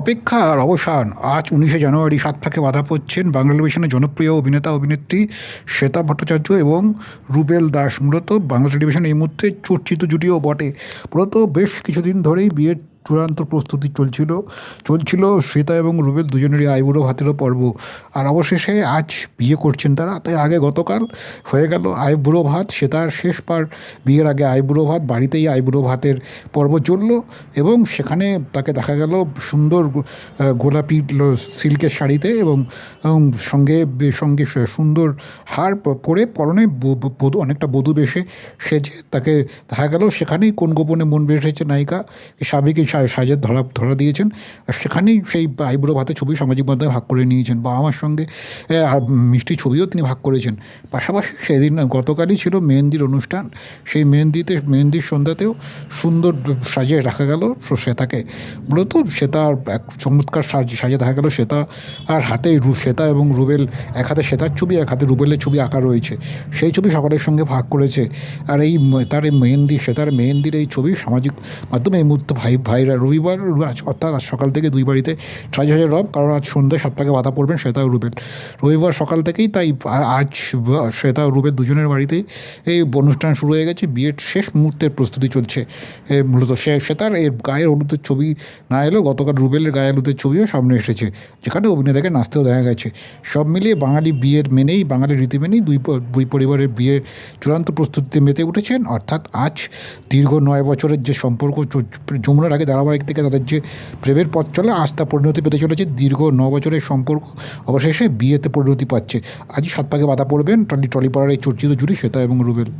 অপেক্ষার অবসান। আজ উনিশে জানুয়ারি সাত ফাঁকে বাধা পড়ছেন বাংলা টেলিভিশনের জনপ্রিয় অভিনেতা, অভিনেত্রী শ্বেতা ভট্টাচার্য এবং রুবেল দাস। মূলত বাংলা টেলিভিশন এই মুহূর্তে চর্চিত জুটিও বটে। মূলত বেশ কিছুদিন ধরেই বিয়ের চূড়ান্ত প্রস্তুতি চলছিল চলছিল শ্বেতা এবং রুবেল দুজনেরই আইবুড়ো ভাতেরও পর্ব। আর অবশেষে আজ বিয়ে করছেন তারা, তাই আগে গতকাল হয়ে গেল আইবুড়ো ভাত শ্বেতার শেষ পার বিয়ের আগে আইবুড়ো ভাত, বাড়িতেই আইবুড়ো ভাতের পর্ব চলল এবং সেখানে তাকে দেখা গেল সুন্দর গোলাপি সিল্কের শাড়িতে এবং সঙ্গে সঙ্গে সুন্দর হার পরে পরনে বধূ, অনেকটা বধূ বেশে সেজে তাকে দেখা গেল। সেখানেই কোন গোপনে মন বেসেছে নায়িকা স্বামীকে সাজের ধরা ধরা দিয়েছেন। আর সেখানেই সেই আইবুড়ো ভাতে ছবি সামাজিক মাধ্যমে ভাগ করে নিয়েছেন বা আমার সঙ্গে মিষ্টি ছবিও তিনি ভাগ করেছেন। পাশাপাশি সেদিন গতকালই ছিল মেহেন্দির অনুষ্ঠান। সেই মেহেন্দিতে, মেহেন্দির সন্ধ্যাতেও সুন্দর সাজিয়ে রাখা গেল শ্বেতাকে। মূলত শ্বেতা এক চমৎকার সাজ, সাজে দেখা গেল শ্বেতা আর হাতে শ্বেতা এবং রুবেল, এক হাতে শ্বেতার ছবি, এক হাতে রুবেলের ছবি আঁকা রয়েছে। সেই ছবি সকলের সঙ্গে ভাগ করেছে। আর এই তার এই মেহেন্দি, শ্বেতার মেহেন্দির এই ছবি সামাজিক মাধ্যমে এই মুহূর্তে ভাই ভাই ভাইরা রবিবার, আজ অর্থাৎ আজ সকাল থেকে দুই বাড়িতে সাজে সাজে রব, কারণ আজ সন্ধ্যায় সাতটাকে বাধা পড়বেন শ্বেতা ও রুবেল। রবিবার সকাল থেকেই তাই আজ শ্বেতা ও রুবেল দুজনের বাড়িতেই এই অনুষ্ঠান শুরু হয়ে গেছে, বিয়ের শেষ মুহূর্তের প্রস্তুতি চলছে। মূলত শ্বেতার এর গায়ের হলুদের ছবি না এলেও গতকাল রুবেলের গায়ের হলুদের ছবিও সামনে এসেছে, যেখানে অভিনেতাকে নাচতেও দেখা গেছে। সব মিলিয়ে বাঙালি বিয়ের মেনেই, বাঙালি রীতি মেনেই দুই দুই পরিবারের বিয়ের চূড়ান্ত প্রস্তুতিতে মেতে উঠেছেন, অর্থাৎ আজ দীর্ঘ নয় বছরের যে সম্পর্ক যমুনার আগে ধারাবাহিক থেকে তাদের যে প্রেমের পথ চলে আস্থা পরিণতি পেতে চলেছে। দীর্ঘ ন বছরের সম্পর্ক অবশেষে বিয়েতে পরিণতি পাচ্ছে। আজই সাত পাকে বাধা পড়বেন। টলি টলিপাড়ার এই চর্চিত জুড়ি শ্বেতা এবং রুবেল।